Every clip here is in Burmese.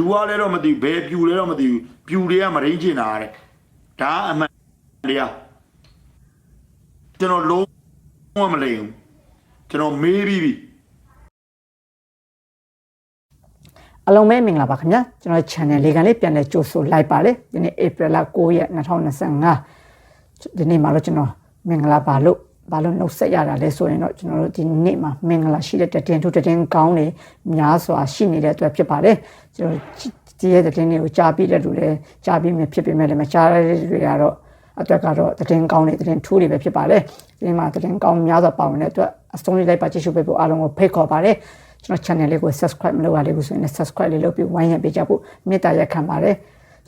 သူကလည်းတော့မသိဘူးဘယ်ပြူလဲတော့မသိဘူးပြူတွေကမရင်းချင်တာတဲ့ဒါအမှန်တရားကျွန်တော်လုံးဝမလိမ်ဘူးကျွန်တော်မေးပြီးပြီအလုံးမဲမင်္ဂလာပါခင်ဗျာကျွန်တော် channel လေးကလေးပြန်လဲကြိုဆိုလိုက်ပါတယ်ဒီနေ့ April 9ရက်2025ဒီနေ့မှာတော့ကျွန်တော်မင်္ဂလာပါလို့ ဘာလို့နှုတ်ဆက်ရတာလဲဆိုရင်တော့ကျွန်တော်တို့ဒီနေ့မှာမင်္ဂလာရှိတဲ့တည်င်းထုတည်င်းကောင်းတွေများစွာရှိနေတဲ့အတွက်ဖြစ်ပါတယ်ကျွန်တော်ဒီရဲ့တည်င်းတွေကိုကြားပြီးတဲ့လူတွေကြားပြီးမြဖြစ်ပေမဲ့လည်းမကြားရတဲ့လူတွေကတော့အတွက်ကတော့တည်င်းကောင်းတွေတည်င်းထူးတွေပဲဖြစ်ပါတယ်ဒီမှာတည်င်းကောင်းများစွာပါဝင်တဲ့အတွက်အဆုံးလေးလိုက်ပါကြည့်ရှုပေးဖို့အားလုံးကိုဖိတ်ခေါ်ပါတယ်ကျွန်တော် channel လေးကို subscribe မလုပ်ရသေးဘူးဆိုရင်လည်း subscribe လေးလုပ်ပြီးဝိုင်းရံပေးကြဖို့မေတ္တာရက်ခံပါတယ်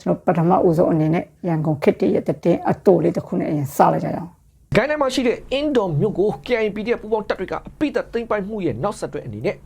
ကျွန်တော်ပထမဦးဆုံးအနေနဲ့ရန်ကုန်ခေတ္တရဲ့တည်င်းအတူလေးတစ်ခုနဲ့အရင်စလိုက်ကြရအောင် ဂိုင်းထဲမှာရှိတဲ့အင်ဒိုမြို့ကို KIP တဲ့ပူပေါင်းတပ်တွေကအပိသက်သိမ်းပိုက်မှုရဲ့နောက်ဆက်တွဲအနေနဲ့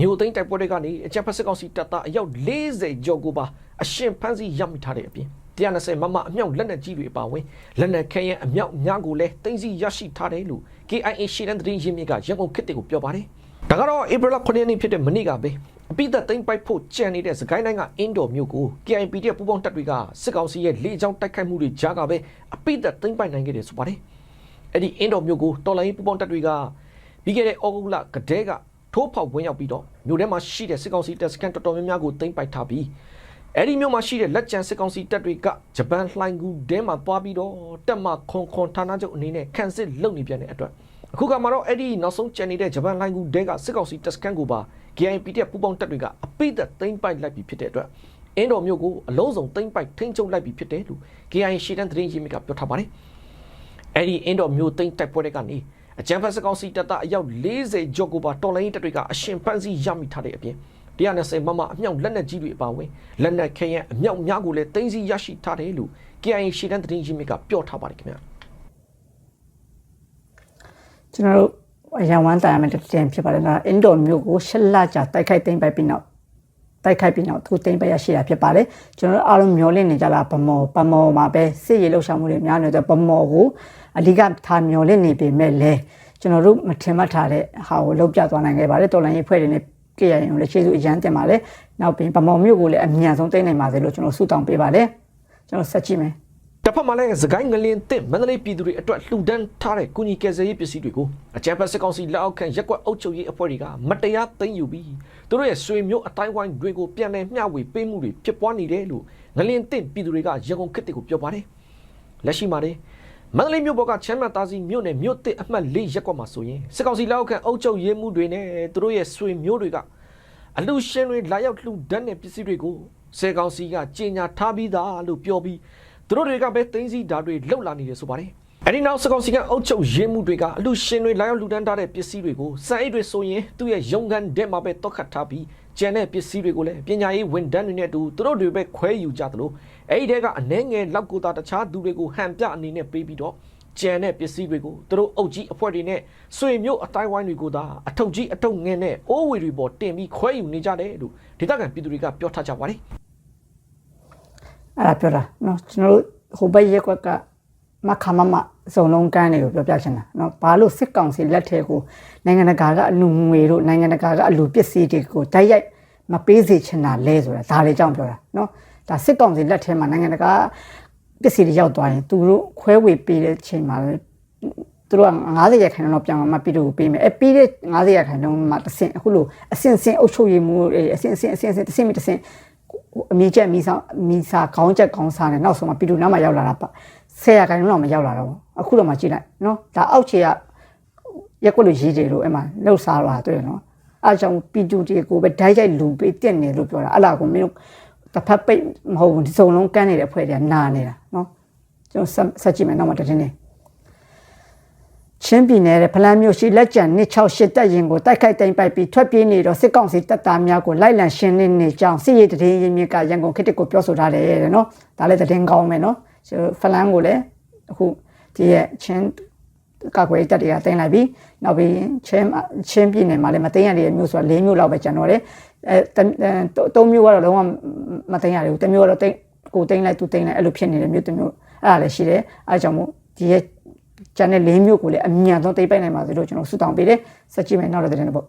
မြို့သိမ်းတိုက်ပွဲတွေကနေအကြံဖက်စစ်ကောင်စီတပ်သားအယောက်40ကျော်ကိုပါအရှင်ဖမ်းဆီးရမိထားတဲ့အပြင်120မမအမြောက်လက်နက်ကြီးတွေအပါအဝင်လက်နက်ခဲယမ်းအမြောက်များကိုလည်းသိမ်းဆည်းရရှိထားတယ်လို့ KIA ရှေ့တန်းသတင်းရင်းမြစ်ကရန်ကုန်ခေတ်တွေကိုပြောပါတယ်။ဒါကတော့ April 9ရက်နေ့ဖြစ်တဲ့မနေ့ကပဲအပိသက်သိမ်းပိုက်ဖို့ကြံနေတဲ့စကိုင်းတိုင်းကအင်ဒိုမြို့ကို KIP တဲ့ပူပေါင်းတပ်တွေကစစ်ကောင်စီရဲ့လေကြောင်းတိုက်ခိုက်မှုတွေကြားကပဲအပိသက်သိမ်းပိုက်နိုင်ခဲ့တယ်ဆိုပါတယ်။ အဲ့ဒီအင်းတော်မြို့ကိုတော်လိုင်းပူပေါင်းတပ်တွေကပြီးခဲ့တဲ့ဩဂုတ်လကတည်းကထိုးဖောက်ဝင်ရောက်ပြီးတော့မြို့ထဲမှာရှိတဲ့စစ်ကောင်စီတပ်စခန်းတော်တော်များများကိုသိမ်းပိုက်ထားပြီးအဲ့ဒီမြို့မှာရှိတဲ့လက်ကျန်စစ်ကောင်စီတပ်တွေကဂျပန်လှိုင်ကူတဲမှာသွားပြီးတော့တက်မခွန်ခွန်ဌာနချုပ်အနေနဲ့ခန့်စစ်လုပ်နေပြန်တဲ့အတွက်အခုကမှတော့အဲ့ဒီနောက်ဆုံးကျန်နေတဲ့ဂျပန်လှိုင်ကူတဲကစစ်ကောင်စီတပ်စခန်းကိုပါ KIP တဲ့ပူပေါင်းတပ်တွေကအပိသက်သိမ်းပိုက်လိုက်ပြီးဖြစ်တဲ့အတွက်အင်းတော်မြို့ကိုအလုံးစုံသိမ်းပိုက်ထိန်းချုပ်လိုက်ပြီးဖြစ်တယ်လို့ KIA ရှေ့တန်းသတင်းရင်းမြစ်ကပြောထားပါတယ် အဲ့ဒီအင်းတော်မျိုးသိမ့်တိုက်ပွဲတွေကနေအကြံဖက်စကောင်စီတပ်သားအယောက်40ကျော်ကိုပါတော်လိုင်းတပ်တွေကအရှင်ဖန်စီရမိထားတဲ့အပြင်120မမအမြောက်လက်နက်ကြီးတွေအပါအဝင်လက်နက်ခဲယမ်းအမြောက်များကိုလည်းသိမ်းဆည်းရရှိထားတယ်လို့ KIA ရှေ့တန်းသတင်းရင်းမြစ်ကပြောထားပါတယ်ခင်ဗျာကျွန်တော်တို့အရန်ဝမ်းတိုင်ရမယ်တည်ဖြစ်ပါတယ်နော်အင်ဒိုမျိုးကိုရှစ်လကြာတိုက်ခိုက်သိမ်းပိုက်ပြီးနောက် တိုက်ခိုက်ပြီးနောက်သူသိမ်းပိုက်ရရှိတာဖြစ်ပါတယ်ကျွန်တော်တို့အားလုံးမျောလင့်နေကြတာဗမောဗမောမှာပဲစစ်ရေးလှုပ်ရှားမှုတွေများနေတဲ့ဗမောကိုအဓိကထားမျောလင့်နေပေမဲ့လည်းကျွန်တော်တို့မထင်မှတ်ထားတဲ့ဟာကိုလောက်ပြသွားနိုင်ခဲ့ပါတယ်တော်လိုင်းရေးဖွဲ့တွေနဲ့ကြည့်ရရင်လည်းကျေးဇူးအရန်တင်ပါတယ်နောက်ပြီးဗမောမျိုးကိုလည်းအမြန်ဆုံးသိမ်းနိုင်ပါစေလို့ကျွန်တော်ဆုတောင်းပေးပါတယ်ကျွန်တော်ဆက်ကြည့်မယ်တစ်ဖက်မှာလည်းစကိုင်းငလင်တစ်မန္တလေးပြည်သူတွေအတွက်လှူဒန်းထားတဲ့ကုညီကယ်ဆယ်ရေးပစ္စည်းတွေကိုအကြံဖက်စစ်ကောင်စီလက်အောက်ခံရက်ကွက်အုပ်ချုပ်ရေးအဖွဲ့တွေကမတရားသိမ်းယူပြီး သူတို့ရဲ့ဆွေမျိုးအတိုင်းဝိုင်းတွေကိုပြန်လည်မျှဝေပေးမှုတွေဖြစ်ပွားနေတယ်လို့ငလင်တစ်ပြည်သူတွေကရန်ကုန်ခေတ်တွေကိုပြောပါတယ်လက်ရှိမှာလည်းမန္တလေးမြို့ပေါ်ကချမ်းမြသားစီမြို့နယ်မြို့တစ်အမှတ်၄ရက်ကွက်မှာဆိုရင်စစ်ကောင်စီလက်အောက်ခံအုပ်ချုပ်ရေးမှုတွေနဲ့သူတို့ရဲ့ဆွေမျိုးတွေကအလူရှင်တွေလာရောက်လှူဒန်းတဲ့ပစ္စည်းတွေကိုစေကောင်စီကကြေညာထားပြီးသားလို့ပြောပြီးသူတို့တွေကပဲသိန်းစီဓာတ်တွေလှုပ်လာနေတယ်ဆိုပါတယ်။ အဲဒီနောက်စကောင်စီကအုပ်ချုပ်ရေးမှုတွေကအလူရှင်တွေလာရောက်လူတန်းထားတဲ့ပစ္စည်းတွေကိုစံအိတ်တွေဆိုရင်သူ့ရဲ့ရုံကန်တဲ့မှာပဲတောက်ခတ်ထားပြီးကျန်တဲ့ပစ္စည်းတွေကိုလည်းပညာရေးဝန်ထမ်းတွေနဲ့အတူသူတို့တွေပဲခွဲယူကြသလိုအဲဒီတဲကအနှဲငယ်လောက်ကိုသာတခြားသူတွေကိုဟန်ပြအနေနဲ့ပေးပြီးတော့ကျန်တဲ့ပစ္စည်းတွေကိုသူတို့အုပ်ကြီးအဖွဲ့တွေနဲ့ဆွေမျိုးအတိုင်းဝိုင်းတွေကိုသာအထုပ်ကြီးအထုပ်ငင်းနဲ့အိုးဝေတွေပေါ်တင်ပြီးခွဲယူနေကြတယ်လို့ဒေသခံပြည်သူတွေကပြောထားကြပါတယ်အဲ့ဒါပြောတာနော်ကျွန်တော်တို့ဟိုဘက်ရက်ကွက်က မခမမစုံလုံးကန်းတွေကိုပြောပြချင်တာနော်ဘာလို့စစ်ကောင်စီလက်ထဲကိုနိုင်ငံတကာကအလူငွေတို့နိုင်ငံတကာကအလူပစ္စည်းတွေကိုတိုက်ရိုက်မပေးစေချင်တာလဲဆိုတာဒါလေးကြောင့်ပြောတာနော်ဒါစစ်ကောင်စီလက်ထဲမှာနိုင်ငံတကာပစ္စည်းတွေရောက်သွားရင်သူတို့ခွဲဝေပေးတဲ့ချိန်မှာလည်းသူတို့က90ရာခိုင်နှုန်းတော့ပြန်มาပြီးတော့ပေးမယ်အဲပြီးတဲ့90ရာခိုင်နှုန်းမှာတစ်ဆင့်အခုလိုအဆင့်ဆင့်အုပ်ချုပ်ရေးမှုအဆင့်ဆင့်အဆင့်ဆင့်တစ်ဆင့်ပြီးတစ်ဆင့်အမီချက်မီဆောင်မီစာခေါင်းချက်ခေါင်းစားနဲ့နောက်ဆုံးမှာပြည်သူနောက်မှာရောက်လာတာပါ ဆယ်ရာခိုင်နှုန်းတော့မရောက်လာတော့ဘူးအခုတော့မှကြည့်လိုက်နော်ဒါအောက်ခြေကရက်ကွက်လို့ရေးတယ်လို့အဲ့မှာလှုပ်ရှားလာတွေ့နော်အားကြောင့်ပြည်သူတွေကိုပဲဓာတ်ရိုက်လူပေးတက်နေလို့ပြောတာအဲ့လာကိုမင်းတို့တစ်ဖက်ပိတ်မဟုတ်ဘူးဒီစုံလုံးကန်းနေတဲ့အဖွဲ့တွေကနာနေတာနော်ကျွန်တော်ဆက်ဆက်ကြည့်မယ်နောက်မှတစ်တင်းနေချင်းပြည်နယ်ရဲ့ဖလန်းမြို့ရှိလက်ကျန်268တပ်ရင်ကိုတိုက်ခိုက်သိမ်းပိုက်ပြီးထွက်ပြေးနေတော့စစ်ကောင်စီတပ်သားများကိုလိုက်လံရှင်းလင်းနေကြောင်းစစ်ရေးတရင်ရင်းမြစ်ကရန်ကုန်ခေတ္တကိုပြောဆိုထားတယ်တဲ့နော်ဒါလည်းတရင်ကောင်းမယ်နော် ကျွန်တော်ဖလန်းကိုလည်းအခုဒီရဲ့ချင်းကကွယ်တပ်တွေကတင်လိုက်ပြီးနောက်ပြီးချင်းချင်းပြည်နယ်မှာလည်းမသိရတဲ့မျိုးဆိုတာ၄မျိုးလောက်ပဲကျန်တော့တယ်အဲသုံးမျိုးကတော့လုံးဝမသိရဘူးတစ်မျိုးကတော့တိတ်ကိုတိတ်လိုက်သူတိတ်လိုက်အဲ့လိုဖြစ်နေတဲ့မျိုးတစ်မျိုးအဲ့ဒါလည်းရှိတယ်အဲကြောင့်မို့ဒီရဲ့ကျန်တဲ့၄မျိုးကိုလည်းအမြန်ဆုံးသိပ်ပိုက်နိုင်ပါစေလို့ကျွန်တော်ဆုတောင်းပေးတယ်ဆက်ကြည့်မယ်နောက်တဲ့တဲ့ပေါ့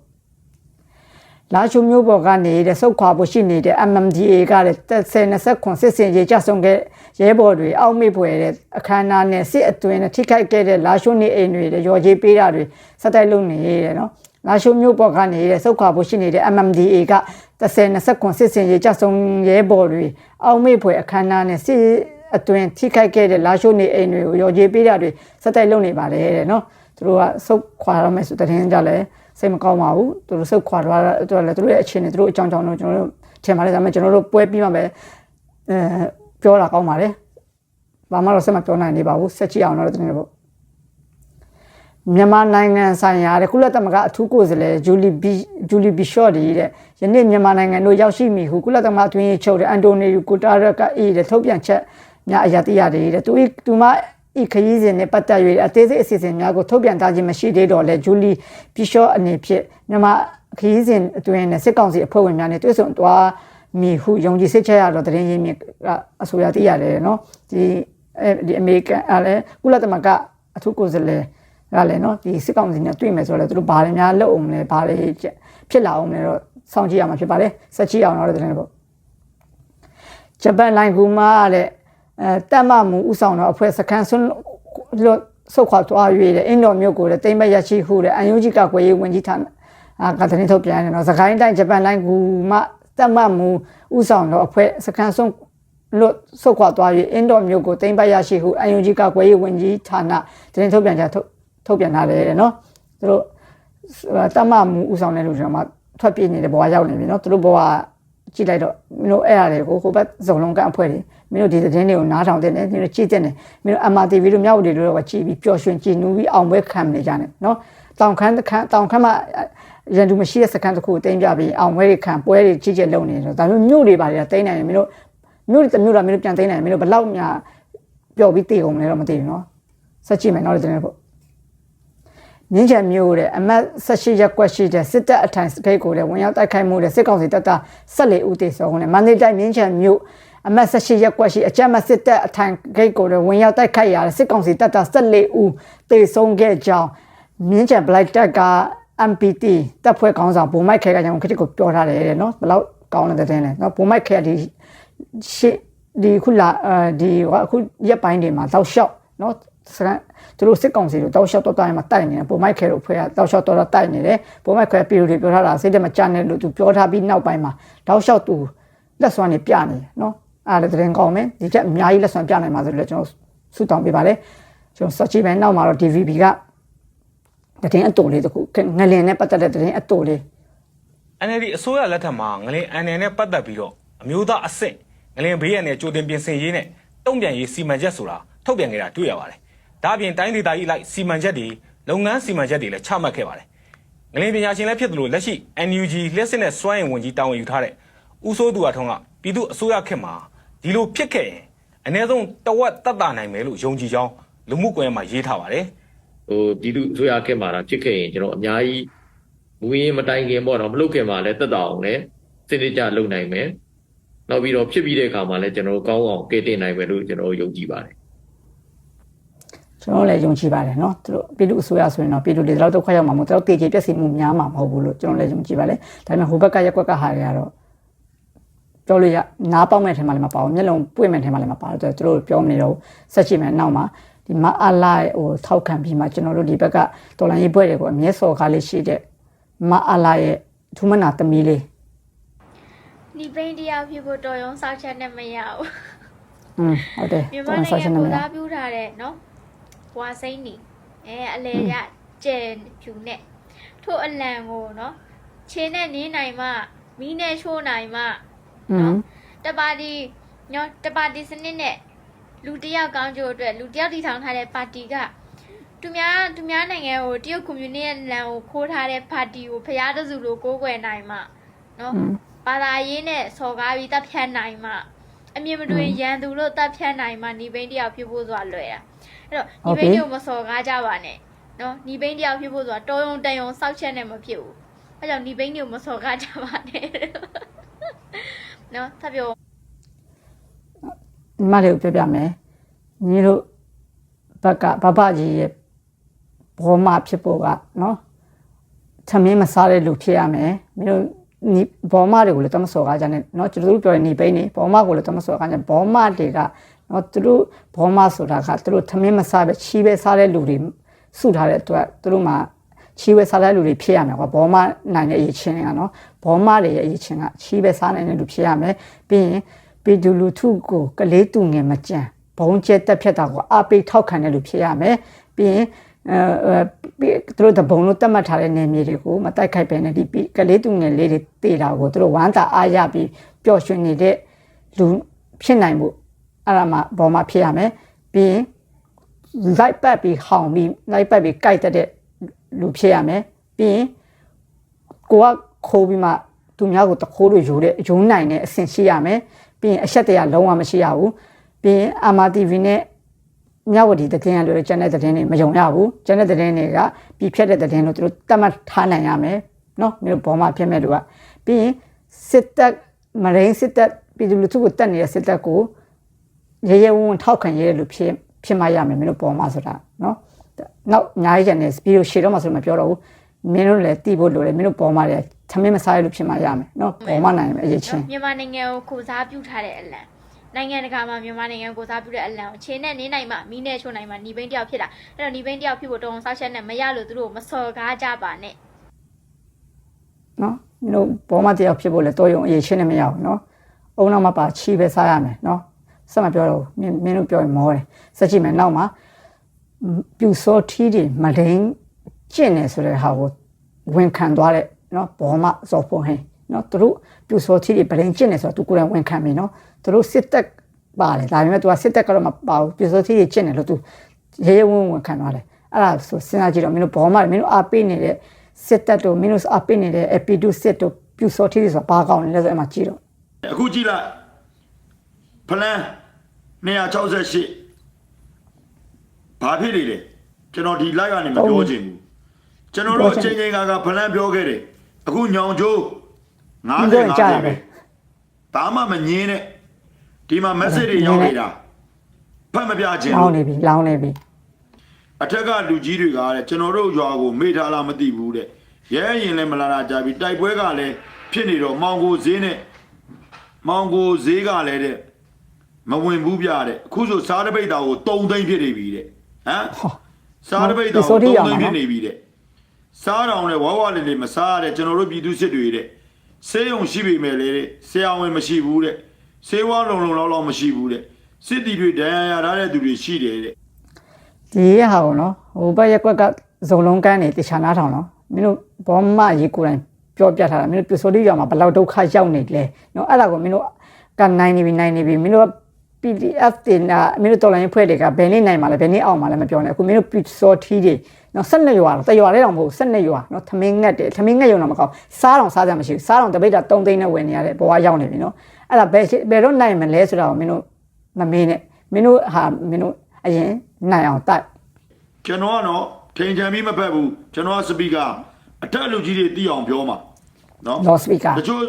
လာရှုမျိုးပေါ်ကနေတဲ့စုတ်ခွာဖို့ရှိနေတဲ့ MMDA ကလည်း30ခွန်စစ်စင်ရေးကြဆုံခဲ့ရဲဘော်တွေအောက်မေ့ဖွယ်တဲ့အခမ်းအနားနဲ့စစ်အတွင်းနဲ့ထိခိုက်ခဲ့တဲ့လာရှုနေအိမ်တွေရော်ကြီးပေးတာတွေစက်တိုက်လုပ်နေရတယ်နော်လာရှုမျိုးပေါ်ကနေတဲ့စုတ်ခွာဖို့ရှိနေတဲ့ MMDA က30ခွန်စစ်စင်ရေးကြဆုံရဲဘော်တွေအောက်မေ့ဖွယ်အခမ်းအနားနဲ့စစ်အတွင်းထိခိုက်ခဲ့တဲ့လာရှုနေအိမ်တွေကိုရော်ကြီးပေးတာတွေစက်တိုက်လုပ်နေပါတယ်တဲ့နော် သူတို့ကစုတ်ခွာရမယ်ဆိုတဲ့တင်ကြလဲစိတ်မကောင်းပါဘူးသူတို့စုတ်ခွာတော့သူတို့လည်းသူတို့ရဲ့အခြေအနေသူတို့အကြောင်းကြောင့်တော့ကျွန်တော်တို့ထင်ပါတယ်ဒါပေမဲ့ကျွန်တော်တို့ပွဲပြီးမှပဲအဲပြောတာကောင်းပါတယ်ဘာမှတော့ဆက်မပြောနိုင်နေပါဘူးဆက်ကြည့်အောင်တော့တင်နေပေါ့မြန်မာနိုင်ငံဆိုင်ရာတဲ့ကုလသမဂ္ဂအထူးကိုယ်စားလှယ်ဂျူလီဘီဂျူလီဘီရှော့ဒီတဲ့ယနေ့မြန်မာနိုင်ငံတို့ရောက်ရှိမိဟုကုလသမဂ္ဂအတွင်းရေးချုပ်တဲ့အန်တိုနီဂူတာရက်ကအီးတဲ့ထုတ်ပြန်ချက်များအရာတရားတွေတဲ့သူဤသူမ ဤခရီးစဉ်နဲ့ပတ်သက်၍အသေးစိတ်အစီအစဉ်များကိုထုတ်ပြန်ထားခြင်းမရှိသေးတော့လဲဂျူလီဘီရှော့အနေဖြင့်မြန်မာခရီးစဉ်အတွင်းနဲ့စစ်ကောင်စီအဖွဲ့ဝင်များနဲ့တွေ့ဆုံသွားမိဟုယုံကြည်စိတ်ချရတော့တရင်ရင်းမြစ်ကအဆိုအရသိရတယ်နော်ဒီအဲဒီအမေရိကန်အဲလည်းကုလသမဂ္ဂအထူးကိုယ်စားလှယ်ကလည်းနော်ဒီစစ်ကောင်စီနဲ့တွေ့မယ်ဆိုတော့လေသူတို့ဘာတွေများလုပ်အောင်လဲဘာတွေဖြစ်လာအောင်လဲတော့စောင့်ကြည့်ရမှာဖြစ်ပါတယ်ဆက်ကြည့်အောင်တော့တဲ့ပေါ့ဂျပန်လိုင်ကူမာတဲ့ အဲတက်မမှုဥဆောင်တော့အဖွဲ့စကန်ဆွန်းလို့ဆုတ်ခွာသွားရွေးတဲ့အင်းတော်မြို့ကိုတဲ့တိမ့်မရရှိဟုတဲ့အန်ယူဂျီကကွယ်ရေးဝန်ကြီးဌာနအာကတရင်ထုတ်ပြန်နေတော့စကိုင်းတိုင်းဂျပန်လိုင်ကူမာတက်မမှုဥဆောင်တော့အဖွဲ့စကန်ဆွန်းလို့ဆုတ်ခွာသွား၍အင်းတော်မြို့ကိုတိမ့်ပရရှိဟုအန်ယူဂျီကကွယ်ရေးဝန်ကြီးဌာနတရင်ထုတ်ပြန်ချက်ထုတ်ထုတ်ပြန်ထားတယ်တဲ့နော်သူတို့တမမှုဥဆောင်တဲ့လူတွေမှာထွက်ပြေးနေတဲ့ဘဝရောက်နေပြီနော်သူတို့ဘဝကြည့်လိုက်တော့မင်းတို့အဲ့ရတယ်ကိုဟိုဘက်ဇုံလုံးကအဖွဲ့တွေ မင်းတို့ဒီသတင်းတွေကိုနားထောင်တဲ့နေမင်းတို့ကြည့်တဲ့နေမင်းတို့ MRTV တို့မြောက်တွေတို့ကကြည့်ပြီးပျော်ရွှင်ကြည်နူးပြီးအောင်ပွဲခံနေကြတယ်နော်တောင်ခမ်းခမ်းတောင်ခမ်းမှာရန်သူမရှိတဲ့စကန်တစ်ခုတင်ပြပြီးအောင်ပွဲတွေခံပွဲတွေကြီးကျယ်လုပ်နေတယ်ဒါမျိုးမြို့တွေပါတွေကတိမ့်နိုင်တယ်မင်းတို့မြို့တွေတမြို့တော့မင်းတို့ပြန်တိမ့်နိုင်တယ်မင်းတို့ဘယ်လောက်များပျော်ပြီးတည်ကုန်လဲတော့မသိဘူးနော်ဆက်ကြည့်မယ်နောက်တဲ့တဲ့ပေါ့မြင်းချံမျိုးတဲ့အမတ်18ရက်ကွက်ရှိတဲ့စစ်တပ်အထိုင်စကိတ်ကိုလည်းဝင်ရောက်တိုက်ခိုက်မှုတဲ့စစ်ကောင်စီတပ်သား14ဦးသေဆုံးတယ်မန္တလေးတိုင်းမြင်းချံမျိုး အမတ်18ရက်ကွက်ရှိအကြမ်းမစစ်တပ်အထိုင်ဂိတ်ကိုလည်းဝင်ရောက်တိုက်ခိုက်ရတဲ့စစ်ကောင်စီတပ်သား14ဦးသေဆုံးခဲ့ကြောင်းမြင်းချံ Black တပ်က MPT တပ်ဖွဲ့ခေါင်းဆောင်ဘုံမိုက်ခဲကကြောင့်ခစ်ကိုပြောထားတယ်တဲ့နော်ဘယ်လောက်ကောင်းတဲ့တဲ့လဲနော်ဘုံမိုက်ခဲဒီရှေ့ဒီခုလာအဲဒီအခုရက်ပိုင်းတွေမှာတောက်လျှောက်နော်စကန်သူတို့စစ်ကောင်စီတို့တောက်လျှောက်တော့တိုင်းမှာတိုက်နေတယ်ပုံမိုက်ခဲတို့ဖွဲ့ကတောက်လျှောက်တော့တိုက်နေတယ်ပုံမိုက်ခဲပြည်သူတွေပြောထားတာစိတ်တမကြနဲ့လို့သူပြောထားပြီးနောက်ပိုင်းမှာတောက်လျှောက်သူလက်စွမ်းနေပြနေတယ်နော် အားလည်းတရင်ကောင်းမယ်ဒီချက်အများကြီးလက်စွမ်းပြနိုင်မှာဆိုလို့ကျွန်တော်ဆုတောင်းပေးပါတယ်ကျွန်တော်စချိပဲနောက်မှာတော့ DVB ကတရင်အတူလေးတခုငလင်နဲ့ပတ်သက်တဲ့တရင်အတူလေး NLD အစိုးရလက်ထက်မှာငလင် NL နဲ့ပတ်သက်ပြီးတော့အမျိုးသားအဆင့်ငလင်ဘေးရန်နဲ့ကြိုတင်ပြင်ဆင်ရေးနဲ့တုံ့ပြန်ရေးစီမံချက်ဆိုတာထုတ်ပြန်ခဲ့တာတွေ့ရပါတယ်။ဒါ့အပြင်တိုင်းဒေသကြီးလိုက်စီမံချက်တွေလုပ်ငန်းစီမံချက်တွေလည်းချမှတ်ခဲ့ပါတယ်။ငလင်ပညာရှင်လည်းဖြစ်တယ်လို့လက်ရှိ NUG လျှက်စစ်နဲ့စွမ်းရင်ဝင်ကြီးတာဝန်ယူထားတဲ့ဦးစိုးသူအထုံးကပြည်သူအစိုးရခေတ်မှာ ဒီလိုဖြစ်ခဲ့ရင်အ ਨੇ ဆုံးတဝက်တတ်တာနိုင်မယ်လို့ယုံကြည်ကြောင်းလူမှုကွန်ရက်မှာရေးထားပါတယ်ဟိုပြည်သူအစိုးရကက်မှာတာဖြစ်ခဲ့ရင်ကျွန်တော်အများကြီးဘူရင်မတိုင်ခင်ပေါ့နော်မလုတ်ခင်မှာလည်းတက်တာအောင်လည်းစစ်တေးကြလုံနိုင်မယ်နောက်ပြီးတော့ဖြစ်ပြီးတဲ့အခါမှာလည်းကျွန်တော်ကောင်းအောင်ကဲတင်နိုင်မယ်လို့ကျွန်တော်ယုံကြည်ပါတယ်ကျွန်တော်လည်းယုံကြည်ပါတယ်နော်သူတို့ပြည်သူအစိုးရဆိုရင်တော့ပြည်သူတွေဒီလောက်ဒုက္ခရောက်မှာမဟုတ်တော့တေချေပြည့်စုံမှုများမှာမဟုတ်ဘူးလို့ကျွန်တော်လည်းယုံကြည်ပါတယ်ဒါပေမဲ့ဟိုဘက်ကရက်ကွက်ကဟာတွေကတော့ ပြောလို့ရနားပေါက်မဲ့ထဲမှာလည်းမပါဘူးမျက်လုံးပွင့်မဲ့ထဲမှာလည်းမပါဘူးသူတို့ပြောမနေတော့ဆက်ရှိမယ်နောက်မှာဒီမအလိုက်ဟိုထောက်ခံပြီးမှကျွန်တော်တို့ဒီဘက်ကတော်လိုင်းရေးဘွဲတွေကိုအမြဲစော်ကားလေးရှိတဲ့မအလိုက်ရဲ့ထူးမနာသမီးလေးဒီပိန်တရားဖြစ်ဖို့တော်ရုံစောက်ချက်နဲ့မရဘူးอืมဟုတ်တယ်မြန်မာတော်နိုဆောင်က်ငံရှင်နေကိုမှာသားပြုထားတဲ့နော်ဝါစိမ့်နီအဲအလေရကျဲဖြူနဲ့ထို့အလံကိုနော်ခြေနဲ့နင်းနိုင်မှမီးနဲ့ချိုးနိုင်မှ อืมတပါတီနော်တပါတီစနစ်နဲ့လူတစ်ယောက်ကောင်းကျိုးအတွက်လူတစ်ယောက်တည်ထောင်ထားတဲ့ပါတီကသူများသူများနိုင်ငံကိုတရုတ်ကွန်မြူနတီရဲ့လမ်းကိုခိုးထားတဲ့ပါတီကိုဖျားတစုလိုကိုးကွယ်နိုင်မှနော်ဘာသာရေးနဲ့စော်ကားပြီးတပ်ဖြတ်နိုင်မှအမြင်မတွင်ရန်သူလို့တပ်ဖြတ်နိုင်မှညီဘိန်းတယောက်ဖြစ်ဖို့ဆိုတာလွယ်တာအဲ့တော့ညီဘိန်းတွေကိုမစော်ကားကြပါနဲ့နော်ညီဘိန်းတယောက်ဖြစ်ဖို့ဆိုတာတော်ရုံတန်ရုံစောက်ချက်နဲ့မဖြစ်ဘူးအဲ့ကြောင့်ညီဘိန်းတွေကိုမစော်ကားကြပါနဲ့ နော်ထပ်ပြောညီမလေးကိုပြောပြမယ်ညီတို့ဘက်ကဘဘကြီးရဲ့ဘောမဖြစ်ဖို့ကနော်ထမင်းမစားတဲ့လူဖြစ်ရမယ်မင်းတို့ဒီဘောမတွေကိုလည်းတမစော်ကားကြတယ်နော်ကျွန်တော်တို့ပြောတဲ့နေပိန်းနေဘောမကိုလည်းတမစော်ကားကြဘောမတွေကနော်သူတို့ဘောမဆိုတာကသူတို့ထမင်းမစားပဲချီးပဲစားတဲ့လူတွေစုထားတဲ့အတွက်သူတို့မှာ ချီးပဲစားတဲ့လူတွေဖြစ်ရမယ်ကွာဘောမနိုင်တဲ့အရေးချင်းကနော်ဘောမတွေရဲ့အရေးချင်းကချီးပဲစားနိုင်တဲ့လူဖြစ်ရမယ်ပြီးရင်ပြည်သူလူထုကိုကလေးတူငယ်မကြံဘုံကျက်တက်ဖြတ်တာကိုအပိတ်ထောက်ခံတဲ့လူဖြစ်ရမယ်ပြီးရင်အဲပြီးသူတို့တဘုံလို့တတ်မှတ်ထားတဲ့နေမြေတွေကိုမတိုက်ခိုက်ပဲနဲ့ဒီပြီးကလေးတူငယ်လေးတွေတေတာကိုသူတို့ဝမ်းသာအားရပြီးပျော်ရွှင်နေတဲ့လူဖြစ်နိုင်မှုအဲ့ဒါမှဘောမဖြစ်ရမယ်ပြီးရင်လိုက်ပတ်ပြီးဟောင်ပြီးလိုက်ပတ်ပြီးကြိုက်တတ်တဲ့ လူဖြစ်ရမယ်ပြီးရင်ကိုကခိုးပြီးမှသူများကိုတခိုးလို့ယူတဲ့ယူနိုင်တဲ့အဆင့်ရှိရမယ်ပြီးရင်အဆက်တရားလုံးဝမရှိရဘူးပြီးရင်အာမာ TV နဲ့မြဝတီတည်င်းရလို့ကျန်တဲ့တည်င်းတွေမယုံရဘူးကျန်တဲ့တည်င်းတွေကပြီးဖြတ်တဲ့တည်င်းလို့သူတို့တတ်မှတ်ထားနိုင်ရမယ်နော်မျိုးဘောမှာဖြစ်မဲ့လူကပြီးရင်စစ်တပ်မရင်းစစ်တပ်ပြည်သူလူထုကိုတတ်နေတဲ့စစ်တပ်ကိုရေရေဝံ့ဝံ့ထောက်ခံရတဲ့လူဖြစ်ဖြစ်မှရမယ်မင်းတို့ပေါ်မှာဆိုတာနော် နောက်အများကြီးကျန်နေပြီးတော့ရှေ့တော့မှဆိုမပြောတော့ဘူးမင်းတို့လည်းတီးဖို့လိုတယ်မင်းတို့ပေါ်မှာလည်းသမင်းမစားရလို့ဖြစ်မှရမယ်နော်ပေါ်မှာနိုင်မယ်အရေးချင်းမြန်မာနိုင်ငံကိုကိုစားပြုထားတဲ့အလံနိုင်ငံတကာမှာမြန်မာနိုင်ငံကိုစားပြုတဲ့အလံကိုခြေနဲ့နင်းနိုင်မှမီးနဲ့ချိုးနိုင်မှညီဘိန်းတယောက်ဖြစ်တာအဲ့တော့ညီဘိန်းတယောက်ဖြစ်ဖို့တောင်းစားချက်နဲ့မရလို့သူတို့မစော်ကားကြပါနဲ့နော်မင်းတို့ပေါ်မှာတယောက်ဖြစ်ဖို့လည်းတော်ရုံအရေးချင်းနဲ့မရဘူးနော်အုံနောက်မှာပါချီပဲစားရမယ်နော်ဆက်မပြောတော့ဘူးမင်းမင်းတို့ပြောရင်မောတယ်စက်ကြည့်မယ်နောက်မှာ ပြူစောထီးတွေမဒိန်ကျင့်နေဆိုတဲ့ဟာကိုဝန်ခံသွားတဲ့နော်ဘောမဇော်ဖုန်ဟင်းနော်သူတို့ပြူစောထီးတွေဗဒိန်ကျင့်နေဆိုတော့သူကိုယ်တိုင်ဝန်ခံပြီနော်သူတို့စစ်တပ်ပါတယ်ဒါပေမဲ့ तू ကစစ်တပ်ကတော့မပါဘူးပြူစောထီးတွေကျင့်တယ်လို့ तू ရေရေဝံ့ဝံ့ဝန်ခံသွားတယ်အဲ့ဒါဆိုစဉ်းစားကြည့်တော့မင်းတို့ဘောမမင်းတို့အားပေးနေတဲ့စစ်တပ်တို့မင်းတို့အားပေးနေတဲ့ AP2 စစ်တို့ပြူစောထီးတွေဆိုတာဘာကောင်းလဲဆိုအဲ့မှာကြည့်တော့အခုကြည့်လိုက်ဖလန်268 ဘာဖြစ်နေလဲကျွန်တော်ဒီ live ကနေမပြောချင်ဘူးကျွန်တော်တို့အချိန်ချင်းကကဖလန်ပြောခဲ့တယ်အခုညောင်ကျိုး90 50ပဲဘာမှမငင်းနဲ့ဒီမှာ message တွေရောက်နေတာဖတ်မပြခြင်းလောလို့င်းနေပြီလောင်းနေပြီအထက်ကလူကြီးတွေကတဲ့ကျွန်တော်တို့ရွာကိုမေ့ထားလားမသိဘူးတဲ့ရဲရင်လည်းမလာတာကြပြီတိုက်ပွဲကလည်းဖြစ်နေတော့မောင်ကိုဈေးနဲ့မောင်ကိုဈေးကလည်းတဲ့မဝင်ဘူးပြတဲ့အခုဆိုစားတပိတ်တာကို3သိန်းဖြစ်နေပြီတဲ့ ဟမ်စားတပိတ်တာကို3သိန်းဖြစ်နေပြီတဲ့စားတော်နဲ့ဝါဝလေးလေးမစားရတဲ့ကျွန်တော်တို့ပြည်သူစစ်တွေတဲ့ဆေးရုံရှိပြီမဲ့လေတဲ့ဆရာဝန်မရှိဘူးတဲ့ဆေးဝါးလုံလုံလောက်လောက်မရှိဘူးတဲ့စစ်တီတွေဒဏ်ရာရထားတဲ့သူတွေရှိတယ်တဲ့ဒီရဟာကိုနော်ဟိုဘက်ရက်ကွက်ကဇုံလုံးကန်းနေတခြားနားထောင်နော်မင်းတို့ဘောမရေကိုယ်တိုင်ပြောပြထားတာမင်းတို့ပြဆိုလေးရောက်မှာဘယ်လောက်ဒုက္ခရောက်နေလဲနော်အဲ့ဒါကိုမင်းတို့ကနိုင်နေပြီနိုင်နေပြီမင်းတို့ PDF တင်တာမင်းတို့တော်လိုင်းဖွဲ့တွေကဘယ်နေ့နိုင်မှာလဲဘယ်နေ့အောင်မှာလဲမပြောနဲ့အခုမင်းတို့ပြစောထီးတွေနော်ဆက်နှစ်ရွာတော့တရွာလေးတော့မဟုတ်ဆက်နှစ်ရွာနော်သမင်းငက်တယ်သမင်းငက်ရုံတော့မကောင်းစားတော့စားကြမရှိဘူးစားတော့တပိတ်တာ3သိန်းနဲ့ဝယ်နေရတဲ့ဘဝရောက်နေပြီနော်အဲ့ဒါဘယ်ဘယ်တော့နိုင်မလဲဆိုတော့မင်းတို့မမေးနဲ့မင်းတို့ဟာမင်းတို့အရင်နိုင်အောင်တိုက်ကျွန်တော်ကတော့ထိန်ချန်ပြီးမဖက်ဘူးကျွန်တော်ကစပီကာအထက်လူကြီးတွေသိအောင်ပြောမှာနော်လော့စပီကာတချို့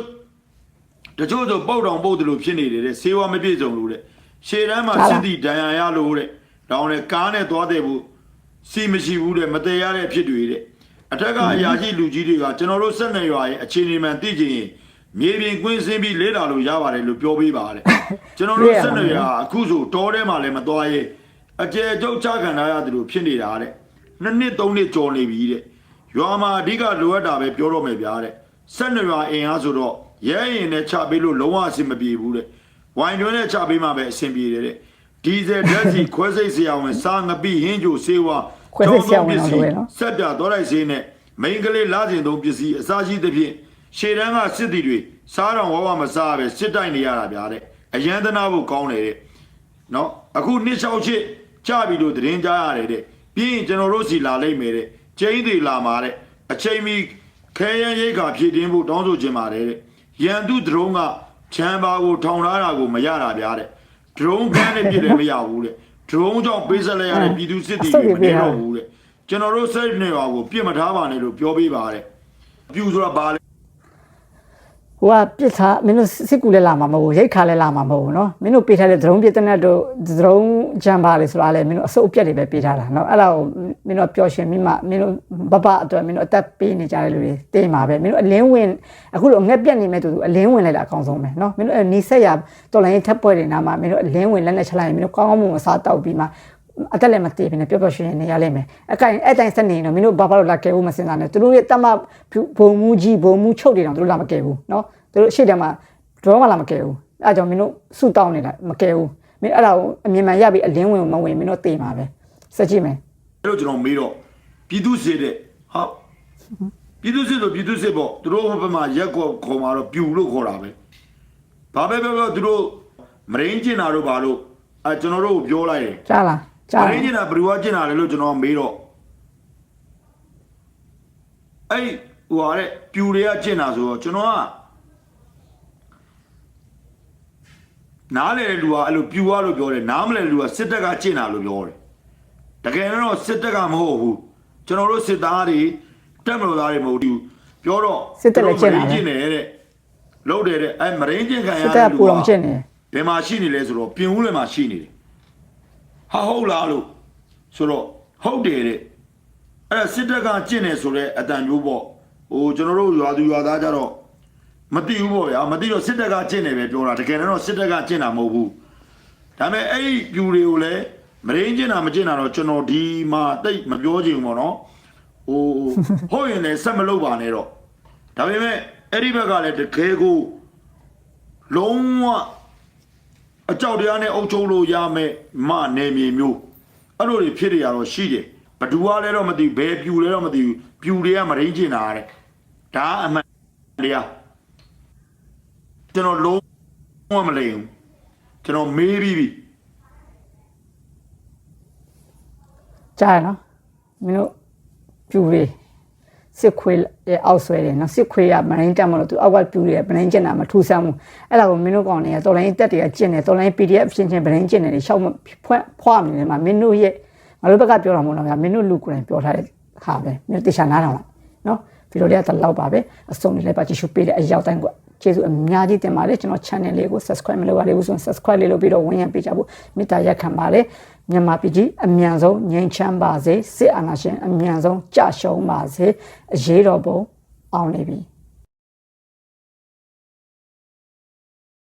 တချို့ဆိုပုတ်တောင်ပုတ်တယ်လို့ဖြစ်နေတယ်တဲ့ဆေးဝါးမပြည့်စုံလို့တဲ့ ရှေ့တန်းမှာစစ်တီဒဏ်ရာရလို့တဲ့တောင်းနဲ့ကားနဲ့သွားတယ်ဘူးစီမရှိဘူးတဲ့မတည်ရတဲ့အဖြစ်တွေတဲ့အထက်ကအရာရှိလူကြီးတွေကကျွန်တော်တို့ဆက်နေရွာရဲ့အခြေအနေမှန်သိချင်ရင်မြေပြင်ကွင်းဆင်းပြီးလေ့လာလို့ရပါတယ်လို့ပြောပေးပါတဲ့ကျွန်တော်တို့ဆက်နေရွာအခုဆိုတောထဲမှာလည်းမသွားရဲအကျယ်ကျုပ်ချခံထားရတယ်လို့ဖြစ်နေတာတဲ့နှစ်နှစ်သုံးနှစ်ကြော်နေပြီတဲ့ရွာမှာအဓိကလိုအပ်တာပဲပြောတော့မယ်ဗျာတဲ့ဆက်နေရွာအင်အားဆိုတော့ရဲရင်နဲ့ချပေးလို့လုံးဝအဆင်မပြေဘူးတဲ့ ဝိုင်တွင်းနဲ့ချပေးမှပဲအဆင်ပြေတယ်တဲ့ဒီဇယ်ဓာတ်စီခွဲစိတ်ဆရာဝန်စားငပိဟင်းကြိုဆေးဝါးခွဲစိတ်ဆရာဝန်အောင်လုပ်ရနော်ဆက်ပြတော်လိုက်စေးနဲ့မိန်ကလေးလာစဉ်သုံးပစ္စည်းအစားရှိသဖြင့်ရှေ့တန်းကစစ်တီတွေစားတော်ဝဝမစားပဲစစ်တိုက်နေရတာဗျာတဲ့အယံသနာဖို့ကောင်းတယ်တဲ့နော်အခုနှစ်ချောက်ချစ်ကြပြီလို့သတင်းကြားရတယ်တဲ့ပြီးရင်ကျွန်တော်တို့စီလာလိမ့်မယ်တဲ့ကျင်းတွေလာမှာတဲ့အချိန်မီခဲရန်ရိတ်ခါဖြည့်တင်းဖို့တောင်းဆိုခြင်းပါတယ်တဲ့ရန်သူဒရုန်းက ချမ်းပါကိုထောင်ထားတာကိုမရတာဗျာတဲ့ဒရုန်းကန်းနဲ့ပြစ်တယ်မရဘူးတဲ့ဒရုန်းကြောင့်ပေးဆက်လိုက်ရတဲ့ပြည်သူစစ်တီတွေမနေတော့ဘူးတဲ့ကျွန်တော်တို့စိတ်နေပါကိုပြစ်မထားပါနဲ့လို့ပြောပေးပါတဲ့ပြူဆိုတာဘာလဲ ဟိုကပြစ်ထားမင်းတို့စစ်ကူလည်းလာမှာမဟုတ်ဘူးရိတ်ခါလည်းလာမှာမဟုတ်ဘူးเนาะမင်းတို့ပေးထားတဲ့ဒရုန်းပြစ်တဲ့နဲ့တို့ဒရုန်းဂျမ်ပါလေဆိုတာလည်းမင်းတို့အစုပ်အပြက်တွေပဲပေးထားတာเนาะအဲ့ဒါကိုမင်းတို့ပျော်ရွှင်မိမှမင်းတို့ဘဘအတွက်မင်းတို့အသက်ပေးနေကြတဲ့လူတွေတေးမှာပဲမင်းတို့အလင်းဝင်အခုလိုငက်ပြက်နေမဲ့တူတူအလင်းဝင်လိုက်တာအကောင်းဆုံးပဲเนาะမင်းတို့နီးဆက်ရတော်လိုင်းထက်ပွဲတွေနာမှာမင်းတို့အလင်းဝင်လက်နဲ့ချလိုက်ရင်မင်းတို့ကောင်းကောင်းမွန်မွန်စားတောက်ပြီးမှ အတက်လည်းမတည်ဘဲနဲ့ပျော်ပျော်ရွှင်ရွှင်နေရလိမ့်မယ်အကင်အဲ့တိုင်းစနေတော့မင်းတို့ဘာဘာလို့လာကဲဘူးမစင်စားနဲ့သူတို့ရဲ့တမဘုံမူကြီးဘုံမူချုပ်တွေတောင်သူတို့လာမကဲဘူးเนาะသူတို့ရှေ့တည်းမှာဒရောမှလာမကဲဘူးအဲ့ကြောင့်မင်းတို့ဆူတောင်းနေတာမကဲဘူးမင်းအဲ့ဒါကိုအမြင်မှန်ရပြီးအလင်းဝင်မဝင်မင်းတို့တေးမှာပဲစက်ကြည့်မယ် အဲ့လိုကျွန်တော်မေးတော့ပြည်သူစစ်တဲ့ဟာပြည်သူစစ်ဆိုပြည်သူစစ်ပေါ့သူတို့ဘက်မှာရက်ကောခေါ်มาတော့ပြူလို့ခေါ်တာပဲဘာပဲပြောပြောသူတို့မရင်းကျင်တာတို့ဘာလို့အဲကျွန်တော်တို့ကိုပြောလိုက်တယ် ကြားလား ကြားမလားရင်းကျင်တာဘယ်လိုကကျင်တာလဲလို့ကျွန်တော်မေးတော့အဲ့ဟိုဟာတဲ့ပြူတွေကကျင်တာဆိုတော့ကျွန်တော်ကနားလေတဲ့လူကအဲ့လိုပြူရလို့ပြောတယ်နားမလဲတဲ့လူကစစ်တပ်ကကျင်တာလို့ပြောတယ်တကယ်တော့စစ်တပ်ကမဟုတ်ဘူးကျွန်တော်တို့စစ်သားတွေတက်မလို့သားတွေမဟုတ်ဘူးပြောတော့စစ်တပ်လည်းကျင့်တာပဲကျင့်တယ်တဲ့လုံးတယ်တဲ့အဲမရင်းကျင့်ခံရစစ်တပ်ကပူတော်ကျင့်နေတယ်ဘယ်မှာရှိနေလဲဆိုတော့ပြင်ဦးလည်းမှာရှိနေတယ် ဟာဟုတ်လားလို့ဆိုတော့ဟုတ်တယ်တဲ့အဲ့ဒါစစ်တပ်ကကျင့်တယ်ဆိုတော့အတန်မျိုးပေါ့ဟိုကျွန်တော်တို့ရွာသူရွာသားကြတော့မသိဘူးပေါ့ဗျာမသိတော့စစ်တပ်ကကျင့်တယ်ပဲပြောတာတကယ်တော့စစ်တပ်ကကျင့်တာမဟုတ်ဘူးဒါပေမဲ့အဲ့ဒီပြူတွေကိုလည်းမရင်းကျင်တာမကျင်တာတော့ကျွန်တော်ဒီမှာတိတ်မပြောချင်ဘူးပေါ့နော်ဟိုဟုတ်ရင်လည်းဆက်မလုပ်ပါနဲ့တော့ဒါပေမဲ့အဲ့ဒီဘက်ကလည်းတကယ်ကိုလုံးဝ အကြောက်တရားနဲ့အုပ်ချုပ်လို့ရမယ်မနေမြေမျိုးအဲ့လိုတွေဖြစ်နေရတော့ရှိတယ်ဘဒူကလည်းတော့မသိဘူးဘယ်ပြူလဲတော့မသိဘူးပြူတွေကမရင်းကျင်တာတဲ့ဒါအမှန်တရားကျွန်တော်လုံးဝမလိမ်ဘူးကျွန်တော်မေးပြီးပြီကြားရနော်မင်းတို့ပြူတွေ စစ်ခွေးရဲ့အောက်ဆွဲတယ်နော်စစ်ခွေးကမရင်းတက်မလို့သူအောက်ကပြူတွေမရင်းကျင်တာမထူဆန်းဘူးအဲ့ဒါကိုမင်းတို့ကောင်တွေကတော်လိုင်းတက်တွေကကျင်တယ်တော်လိုင်း PDF ချင်းချင်းမရင်းကျင်တယ်တွေရှောက်မဖွက်ဖွားနေတယ်မှာမင်းတို့ရဲ့ငါတို့ဘက်ကပြောတာမဟုတ်တော့ဗျာမင်းတို့လူကိုယ်တိုင်ပြောထားတဲ့ဟာပဲမင်းတို့တေချာနားထောင်လိုက်နော်ဗီဒီယိုလေးကတလောက်ပါပဲအဆုံးလေးလိုက်ပါကြည့်ရှုပေးတဲ့အရောက်တိုင်းက ကျေးဇူးအများကြီးတင်ပါတယ်ကျွန်တော် channel လေးကို subscribe မလုပ်ရသေးဘူးဆိုရင် subscribe လေးလုပ်ပြီးတော့ဝင်ရပေးကြဖို့မေတ္တာရက်ခံပါတယ်မြန်မာပြည်ကြီးအမြန်ဆုံးငြိမ်းချမ်းပါစေစစ်အာဏာရှင်အမြန်ဆုံးကြရှုံးပါစေအရေးတော်ပုံအောင်နေပြီ